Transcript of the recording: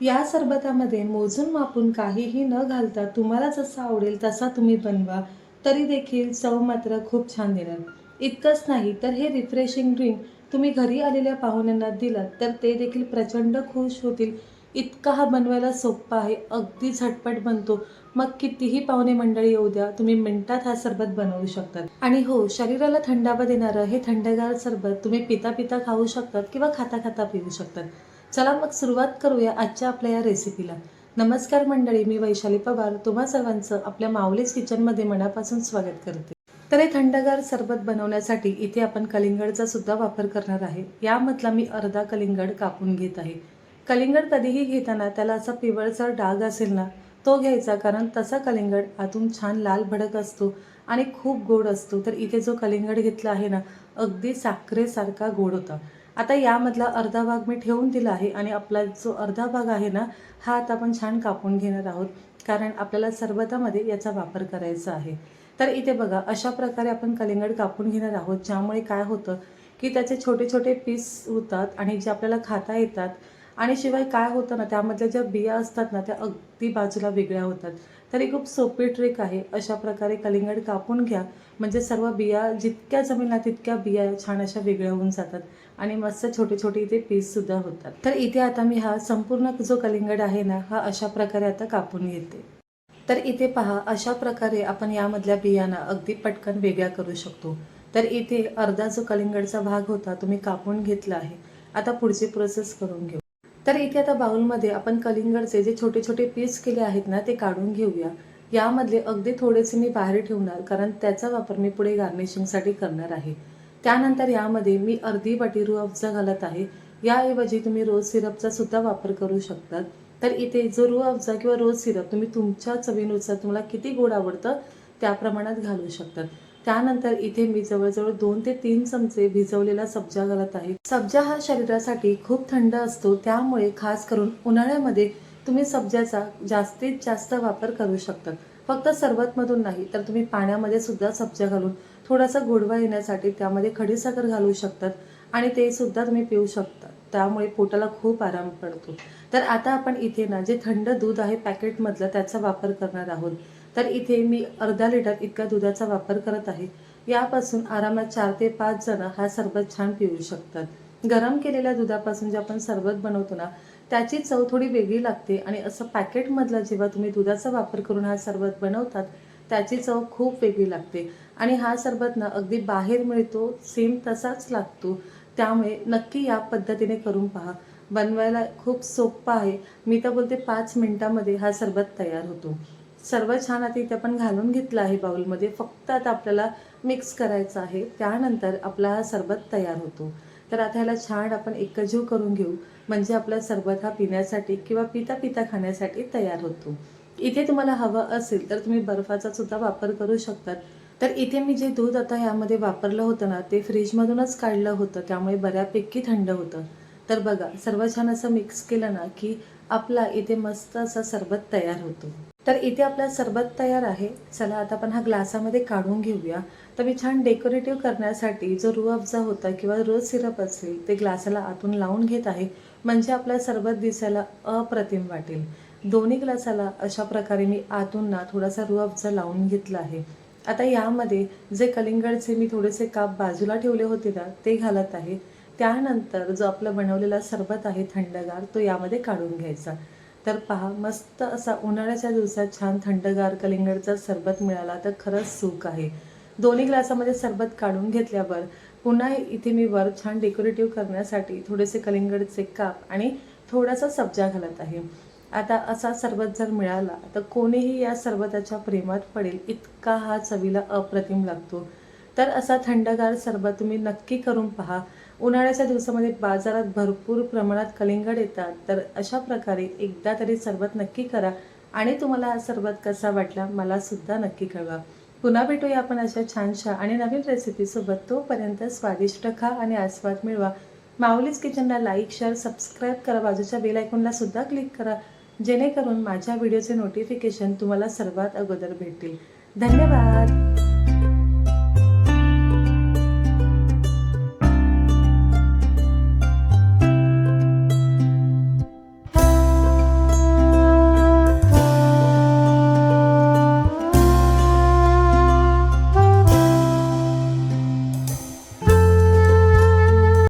या सरबतामध्ये मोजून मापून काहीही न घालता तुम्हाला जसा आवडेल तसा तुम्ही बनवा तरी देखील चव मात्र खूप छान देणार. इतकंच नाही तर हे रिफ्रेशिंग ड्रिंक तुम्ही घरी आलेल्या पाहुण्यांना दिलात तर ते देखील प्रचंड खुश होतील. इतका हा बनवायला सोप्पा आहे अगदी झटपट बनतो. मग कितीही पाहुणे मंडळी येऊ द्या तुम्ही मिनिटात हा सरबत बनवू शकतात. आणि हो शरीराला थंडावा देणारं हे थंडगार सरबत तुम्ही पिता पिता खाऊ शकतात किंवा खाता खाता पिऊ शकतात. चला मग सुरुवात करूया आजच्या आपल्या या रेसिपीला नमस्कार मंडळी मी वैशाली पवार. तुम्हा सर्वांचं आपल्या माऊलीस किचनमध्ये मनापासून स्वागत करते. तर हे थंडगार सरबत बनवण्यासाठी इथे आपण कलिंगडचा सुद्धा वापर करणार आहे. यामधला मी अर्धा कलिंगड कापून घेत आहे. कलिंगड कधीही घेताना त्याला असा पिवळसर डाग असेल ना तो घ्यायचा कारण तसा कलिंगड आतून छान लाल भडक असतो आणि खूप गोड असतो. तर इथे जो कलिंगड घेतला आहे ना अगदी साखरेसारखा गोड होता. आता यामधला अर्धा भाग मी ठेवून दिला आहे आणि आपला जो अर्धा भाग आहे ना हा आता आपण छान कापून घेणार आहोत. कारण आपल्याला सरबतामध्ये याचा वापर करायचा आहे. तर इथे बघा अशा प्रकारे आपण कलिंगड कापून घेणार आहोत ज्यामुळे काय होतं की त्याचे छोटे छोटे पीस होतात आणि जे आपल्याला खाता येतात आणि शिवाय काय होतं ना त्यामधल्या ज्या बिया असतात ना त्या अगदी बाजूला वेगळ्या होतात. तर ही खूप सोपी ट्रिक आहे. अशा प्रकारे कलिंगड कापून घ्या. म्हणजे सर्व बिया जितक्या जमिनीला तितक्या बिया छान अशा वेगळ्या होऊन जातात. आणि मस्त छोटे छोटे इथे पीससुद्धा होतात. तर इथे आता मी हा संपूर्ण जो कलिंगड आहे ना हा अशा प्रकारे आता कापून घेते. तर इथे पहा अशा प्रकारे आपण यामधल्या बियांना अगदी पटकन वेगळ्या करू शकतो. तर इथे अर्धा जो कलिंगडचा भाग होता तुम्ही कापून घेतला आहे. आता पुढची प्रोसेस करून घेऊ. तर इथे आता बाउलमध्ये आपण कलिंगडचे जे छोटे छोटे पीस केले आहेत ना ते काढून घेऊया. यामधले अगदी थोडेसे मी बाहेर ठेवणार कारण त्याचा वापर मी पुढे गार्निशिंगसाठी करणार आहे. त्यानंतर यामध्ये मी अर्धी वाटी रू अफजा घालत आहे. याऐवजी तुम्ही रोज सिरपचा सुद्धा वापर करू शकतात. तर इथे जो रू अफजा किंवा रोज सिरप तुम्ही तुमच्या चवीनुसार तुम्हाला किती गोड आवडतं त्या प्रमाणात घालू शकतात. त्यानंतर इथे मी जवळजवळ दोन ते तीन चमचे भिजवलेला सब्जा घालत आहे. सब्जा हा शरीरासाठी खूप थंड असतो त्यामुळे खास करून उन्हाळ्यामध्ये तुम्ही सब्जाचा जास्तीत जास्त वापर करू शकतात फक्त सरबतमधून नाही तर तुम्ही पाण्यामध्ये सुद्धा सब्जा घालून थोडासा गोडवा येण्यासाठी त्यामध्ये खडीसाखर घालू शकतात आणि ते सुद्धा तुम्ही पिऊ शकता. त्यामुळे पोटाला खूप आराम पडतो. तर आता आपण इथे ना जे थंड दूध आहे पॅकेटमधलं त्याचा वापर करणार आहोत. तर इथे मी अर्धा लिटर इतका दुधाचा वापर करत आहे. यापासून आरामात चार ते पाच जण हा सरबत छान पिऊ शकतात. गरम केलेल्या दुधापासून जे आपण सरबत बनवतो ना त्याची चव थोडी वेगळी लागते आणि असं पॅकेटमधला जेव्हा तुम्ही दुधाचा वापर करून हा सरबत बनवतात त्याची चव खूप वेगळी लागते. आणि हा सरबत ना अगदी बाहेर मिळतो सेम तसाच लागतो. त्यामुळे नक्की या पद्धतीने करून पहा. बनवायला खूप सोप्पा आहे. मी तर बोलते पाच मिनिटामध्ये हा सरबत तयार होतो. सर्व छान आता इथे आपण घालून घेतलं आहे बाउलमध्ये. फक्त आता आपल्याला मिक्स करायचं आहे. त्यानंतर आपला हा सरबत तयार होतो. तर आता ह्याला छान आपण एकजीव करून घेऊ. म्हणजे आपला सरबत हा पिण्यासाठी किंवा पिता पिता खाण्यासाठी तयार होतो. इथे तुम्हाला हवं असेल तर तुम्ही बर्फाचा सुद्धा वापर करू शकतात तर इथे मी जे दूध आता ह्यामध्ये वापरलं होतं ना ते फ्रीजमधूनच काढलं होतं. त्यामुळे बऱ्यापैकी थंड होतं. तर बघा सर्व छान असं मिक्स केलं ना की आपला इथे मस्त असा सरबत तयार होतो. तर इथे आपला सरबत तयार आहे. चला आता आपण हा ग्लासामध्ये काढून घेऊया. तर मी छान डेकोरेटिव्ह करण्यासाठी जो रू अफजा होता किंवा रोज सिरप असेल ते ग्लासाला आतून लावून घेत आहे. म्हणजे आपला सरबत दिसायला अप्रतिम वाटेल. दोन्ही ग्लासाला अशा प्रकारे मी आतून ना थोडासा रू अफजा लावून घेतला आहे. आता यामध्ये जे कलिंगडचे मी थोडेसे काप बाजूला ठेवले होते ना ते घालत आहे. त्यानंतर जो आपला बनवलेला सरबत आहे थंडगार तो यामध्ये काढून घ्यायचा. तर पहा मस्त असा उन्हाळ्याच्या दिवसात छान थंडगार कलिंगडचा सरबत मिळाला तर खरंच सुख आहे. दोन्ही ग्लासामध्ये सरबत काढून घेतल्यावर पुन्हा इथे मी वर छान डेकोरेटिव्ह करण्यासाठी थोडेसे कलिंगडचे काप आणि थोडासा सब्जा घालत आहे. आता असा सरबत जर मिळाला तर कोणीही या सरबताच्या प्रेमात पडेल इतका हा चवीला अप्रतिम लागतो. तर असा थंडगार सरबत तुम्ही नक्की करून पहा. उन्हाळ्याच्या दिवसामध्ये बाजारात भरपूर प्रमाणात कलिंगड येतात. तर अशा प्रकारे एकदा तरी सरबत नक्की करा आणि तुम्हाला हा सरबत कसा वाटला मला सुद्धा नक्की कळवा. पुन्हा भेटूया आपण अशा छानशा आणि नवीन रेसिपीसोबत तोपर्यंत स्वादिष्ट खा आणि आस्वाद मिळवा. माऊलीज किचनला लाईक शेअर सबस्क्राईब करा. बाजूच्या बेल आयकॉनला सुद्धा क्लिक करा. जेणेकरून माझ्या व्हिडिओचे नोटिफिकेशन तुम्हाला सर्वात अगोदर भेटतील. धन्यवाद!